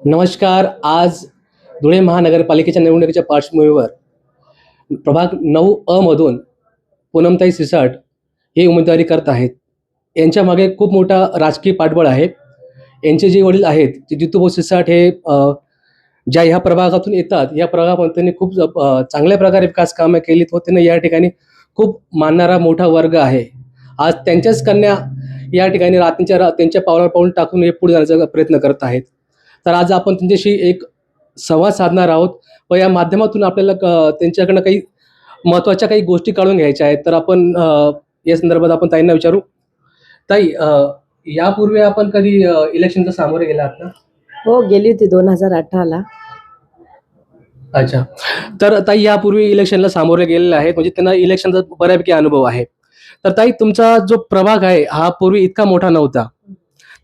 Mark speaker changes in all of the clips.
Speaker 1: नमस्कार आज धुळे महानगरपालिकेच्या निवडणुकीच्या पार्श्वभूमीवर प्रभाग नऊ अ मधून पूनमताई सिसाट हे उमेदवारी करत आहेत. यांच्या मागे खूप मोठा राजकीय पाठबळ आहे. यांचे जे वडील आहेत ते जितूभाऊ सिसाट हे ज्या ह्या प्रभागातून येतात या प्रभागामध्ये त्यांनी खूप चांगल्या प्रकारे विकास कामे केलीत व त्यांना या ठिकाणी खूप मानणारा मोठा वर्ग आहे. आज त्यांच्याच कन्या या ठिकाणी रात्रीच्या रा- त्यांच्या पावलावर पाऊल टाकून हे पुढे जाण्याचा प्रयत्न करत आहेत. तर आज आपण त्यांच्याशी एक संवाद साधणार आहोत. व या माध्यमातून आपल्याला त्यांच्याकडनं काही महत्त्वाच्या काही गोष्टी काढून घ्यायच्या आहेत. तर आपण या संदर्भात आपण ताईंना विचारू. ताई यापूर्वी आपण कधी अ, इलेक्शनच्या सामोरे गेला आहात ना?
Speaker 2: हो गेली होती दोन हजार अठराला.
Speaker 1: अच्छा. तर ताई यापूर्वी इलेक्शनला सामोरे गेलेले आहेत. म्हणजे त्यांना इलेक्शनचा बऱ्यापैकी अनुभव आहे. तर ताई तुमचा जो प्रभाग आहे हा पूर्वी इतका मोठा नव्हता.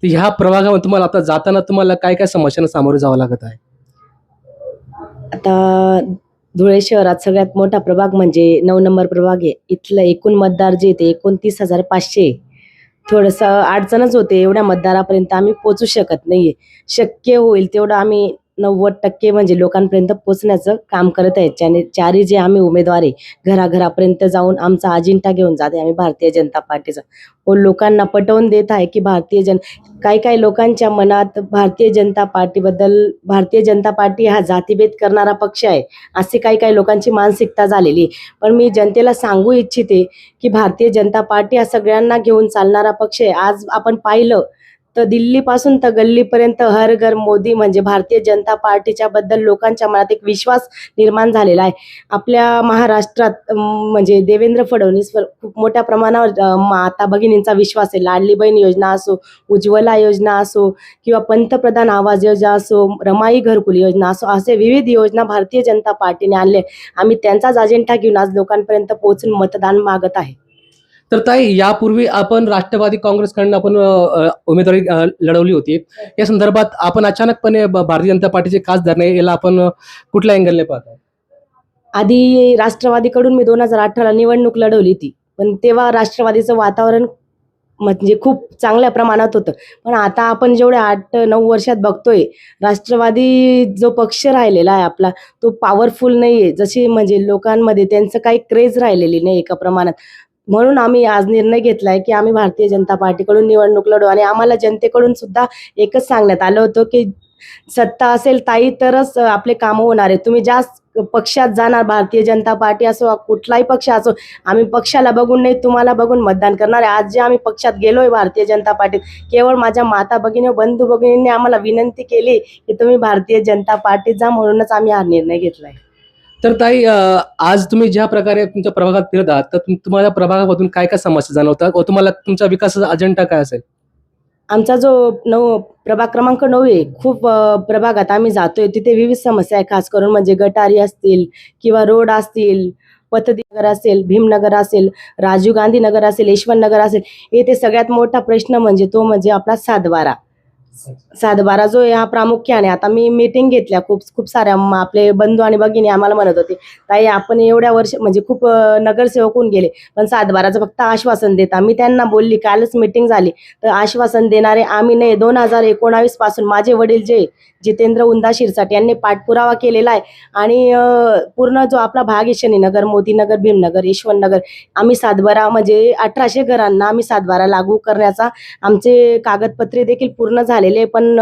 Speaker 1: तर ह्या प्रभागामध्ये तुम्हाला आता जाताना तुम्हाला काय काय समस्यांना सामोरे जावं लागत आहे?
Speaker 2: आता धुळे शहरात सगळ्यात मोठा प्रभाग म्हणजे नऊ नंबर प्रभाग आहे. इथलं एकूण मतदार जे ते एकोणतीस हजार पाचशे थोडंसं अडचणच होते एवढ्या मतदारापर्यंत आम्ही पोचू शकत नाहीये. शक्य होईल तेवढं आम्ही नव्वद टक्के म्हणजे लोकांपर्यंत पोचण्याचं काम करत आहे त्याने चारही जे आम्ही उमेदवार आहे घराघरापर्यंत जाऊन आमचा अजिंठा घेऊन जाते आम्ही भारतीय जनता पार्टीचा. व हो, लोकांना पटवून देत आहे की भारतीय जन काही काही लोकांच्या मनात भारतीय जनता पार्टीबद्दल भारतीय जनता पार्टी हा जातीभेद करणारा पक्ष आहे असे काही काही लोकांची मानसिकता झालेली आहे. पण मी जनतेला सांगू इच्छिते की भारतीय जनता पार्टी हा सगळ्यांना घेऊन चालणारा पक्ष आहे. आज आपण पाहिलं तर दिल्लीपासून तर गल्लीपर्यंत हर घर मोदी म्हणजे भारतीय जनता पार्टीच्या बद्दल लोकांच्या मनात एक विश्वास निर्माण झालेला आहे. आपल्या महाराष्ट्रात म्हणजे देवेंद्र फडणवीसवर खूप मोठ्या प्रमाणावर आता माता भगिनींचा विश्वास आहे. लाडली बहीण योजना असो उज्ज्वला योजना असो किंवा पंतप्रधान आवास योजना असो रमाई घरकुल योजना असो असे विविध योजना भारतीय जनता पार्टीने आणले आम्ही त्यांचाच अजेंडा घेऊन आज लोकांपर्यंत पोहोचून मतदान मागत आहे.
Speaker 1: तर ताई यापूर्वी आपण राष्ट्रवादी काँग्रेसकडनं आपण उमेदवारी लढवली होती. या संदर्भात आपण अचानकपणे भारतीय जनता पार्टीचे खासदार नाही याला आपण कुठल्या अँगलने पाहतो?
Speaker 2: आधी राष्ट्रवादीकडून मी दोन हजार अठराला निवडणूक लढवली ती पण तेव्हा राष्ट्रवादीचं वातावरण म्हणजे खूप चांगल्या प्रमाणात होतं. पण आता आपण जेवढ्या आठ नऊ वर्षात बघतोय राष्ट्रवादी जो पक्ष राहिलेला आहे आपला तो पॉवरफुल नाही आहे जशी म्हणजे लोकांमध्ये त्यांचं काही क्रेज राहिलेली नाही एका प्रमाणात. म्हणून आम्ही आज निर्णय घेतलाय की आम्ही भारतीय जनता पार्टीकडून निवडणूक लढू. आणि आम्हाला जनतेकडून सुद्धा एकच सांगण्यात आलं होतं की सत्ता असेल ताई तरच आपले कामं होणार आहे तुम्ही ज्या पक्षात जाणार भारतीय जनता पार्टी असो कुठलाही पक्ष असो आम्ही पक्षाला बघून नाही तुम्हाला बघून मतदान करणार आहे. आज जे आम्ही पक्षात गेलोय भारतीय जनता पार्टीत केवळ माझ्या माता भगिनी बंधू भगिनींनी आम्हाला विनंती केली की तुम्ही भारतीय जनता पार्टीत जा म्हणूनच आम्ही हा निर्णय घेतलाय.
Speaker 1: तर ताई आज तुम्ही ज्या प्रकारे तुमच्या प्रभागात फिरत आहात तर तुम्हाला प्रभागामधून काय काय समस्या जाणवतात व तुम्हाला तुमच्या विकासाचा अजेंडा काय असेल?
Speaker 2: आमचा जो नऊ प्रभाग क्रमांक नऊ आहे खूप प्रभागात आम्ही जातोय. तिथे विविध समस्या आहे खास करून म्हणजे गटारी असतील किंवा रोड असतील पतनगर असेल भीमनगर असेल राजीव गांधी नगर असेल यशवंत नगर असेल येथे सगळ्यात मोठा प्रश्न म्हणजे तो म्हणजे आपला सातबारा. सातबारा जो आहे हा प्रामुख्याने. आता मी मीटिंग घेतल्या खूप खूप साऱ्या. आपले बंधू आणि भगिनी आम्हाला म्हणत होते ताई आपण एवढ्या वर्ष म्हणजे खूप नगरसेवक होऊन गेले. पण सातबाराचं फक्त आश्वासन देता मी त्यांना बोलली कालच मीटिंग झाली. तर आश्वासन देणारे आम्ही नाही. दोन हजार एकोणावीसपासून माझे वडील जे जितेंद्र उंदा शिरसाट यांनी पाठपुरावा केलेला आहे. आणि पूर्ण जो आपला भाग आहे शनीनगर मोदीनगर भीमनगर यशवंत आम्ही सातबारा म्हणजे अठराशे घरांना आम्ही सातबारा लागू करण्याचा आमचे कागदपत्रे देखील पूर्ण झाले. झालेले पण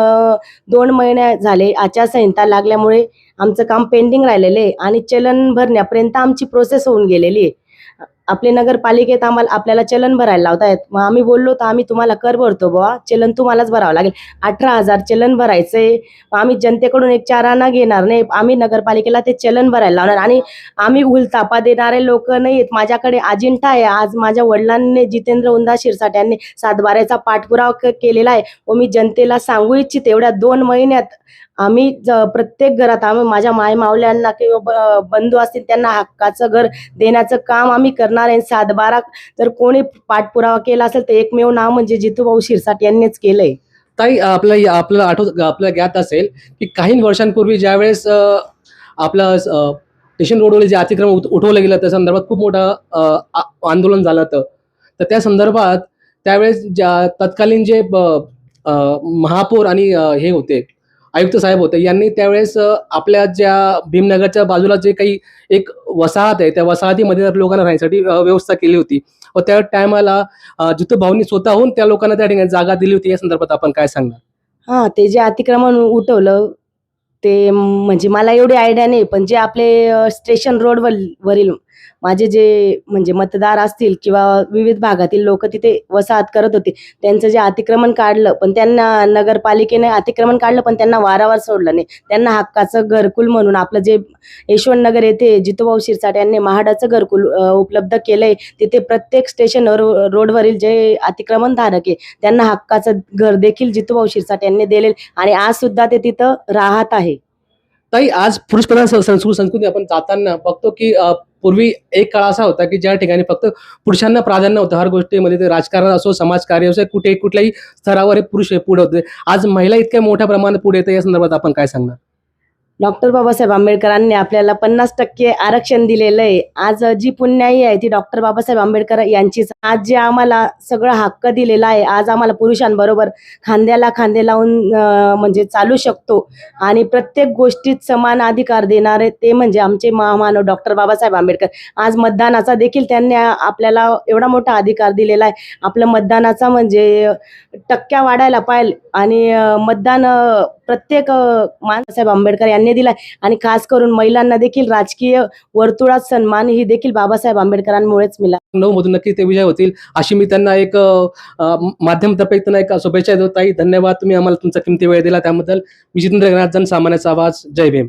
Speaker 2: दोन महिने झाले आचारसंहिता लागल्यामुळे आमचं काम पेंडिंग राहिलेलं आहे आणि चलन भरण्यापर्यंत आमची प्रोसेस होऊन गेलेली आहे. आपले नगरपालिकेत आम्हाला आपल्याला चलन भरायला लावतायत. मग आम्ही बोललो तर आम्ही तुम्हाला कर भरतो बुवा. चलन तुम्हालाच भरावं लागेल. अठरा हजार चलन भरायचंय. मग आम्ही जनतेकडून एक चार आणा घेणार नाही. आम्ही नगरपालिकेला ते चलन भरायला लावणार. आणि आम्ही उलतापा देणारे लोक नाही आहेत माझ्याकडे अजिंठा आहे. आज माझ्या वडिलांनी जितेंद्र उंदा शिरसाट यांनी सातबाऱ्याचा पाठपुरावा केलेला आहे. व मी जनतेला सांगू इच्छिते. एवढ्या दोन महिन्यात आम्ही प्रत्येक घरात आम्ही माझ्या माय मावल्यांना किंवा बंधू असतील त्यांना हक्काचं घर देण्याचं काम आम्ही करणार आहे. सातबारा जर कोणी पाठपुरावा केला असेल तर एकमेव नाव म्हणजे जितूभाऊ शिरसाट यांनीच केलंय.
Speaker 1: ताई आपल्या आपल्याला आठवत आपल्याला ज्ञात असेल की काही वर्षांपूर्वी ज्यावेळेस आपलं स्टेशन रोडवर जे अतिक्रमण उठवलं गेलं त्या संदर्भात खूप मोठं आंदोलन झालं होतं. तर त्या संदर्भात त्यावेळेस ज्या तत्कालीन जे महापौर आणि हे होते आयुक्त साहेब होते. यांनी त्यावेळेस आपल्या ज्या भीमनगरच्या बाजूला जे काही एक वसाहत आहे त्या वसाहतीमध्ये लोकांना राहण्यासाठी व्यवस्था केली होती व त्या टायमाला जिथं भाऊनी स्वतःहून त्या लोकांना त्या ठिकाणी जागा दिली होती या संदर्भात आपण काय सांगणार?
Speaker 2: हा ते जे अतिक्रमण उठवलं ते म्हणजे मला एवढी आयडिया नाही पण जे आपले स्टेशन रोड वरील माझे जे म्हणजे मतदार असतील किंवा विविध भागातील लोक तिथे वसाहत करत होते त्यांचं जे अतिक्रमण काढलं पण त्यांना नगरपालिकेने अतिक्रमण काढलं पण त्यांना वारावार सोडलं नाही त्यांना हक्काचं घरकुल म्हणून आपलं जे यशवंतनगर येथे जितूभाऊ शिरसाट यांनी महाडाचं घरकुल उपलब्ध केलंय तिथे प्रत्येक स्टेशन रोडवरील जे अतिक्रमण धारक आहे त्यांना हक्काचं घर देखील जितूभाऊ शिरसाट यांनी दिले आणि आज सुद्धा ते तिथं राहत आहे
Speaker 1: ताई आज पुरुष प्रधान संस्कृती आपण जाताना बघतो की पूर्वी एक काळ असा होता की ज्या ठिकाणी फक्त पुरुषांना प्राधान्य होतं हर गोष्टीमध्ये ते राजकारण असो समाजकार्य असो कुठे कुठल्याही स्तरावर हे पुरुष हे पुढे होते. आज महिला इतक्या मोठ्या प्रमाणात पुढे येते या संदर्भात आपण काय सांगणार?
Speaker 2: डॉक्टर बाबासाहेब आंबेडकरांनी आपल्याला पन्नास टक्के आरक्षण दिलेलं आहे. आज जी पुण्याई आहे ती डॉक्टर बाबासाहेब आंबेडकर यांचीच आज जे आम्हाला सगळं हक्क दिलेला आहे आज आम्हाला पुरुषांबरोबर खांद्याला खांदे लावून म्हणजे चालू शकतो. आणि प्रत्येक गोष्टीत समान अधिकार देणारे ते म्हणजे आमचे महामानव डॉक्टर बाबासाहेब आंबेडकर. आज मतदानाचा देखील त्यांनी आपल्याला एवढा मोठा अधिकार दिलेला आहे. आपलं मतदानाचा म्हणजे टक्क्या वाढायला पाहिजे. आणि मतदान प्रत्येक माणसाहेब आंबेडकर यांनी दिलाय. आणि खास करून महिलांना देखील राजकीय वर्तुळात सन्मान ही देखील बाबासाहेब आंबेडकरांमुळेच मिळाला.
Speaker 1: नऊ मधून नक्की ते विजय होतील अशी मी त्यांना एक माध्यम माध्यमतर्फे त्यांना एक शुभेच्छा देत. ताई धन्यवाद. तुम्ही आम्हाला तुमचा किमती वेळ दिला. त्याबद्दल मी जितेंद्र गणार्दन सामान्याचा आवाज. जय भीम.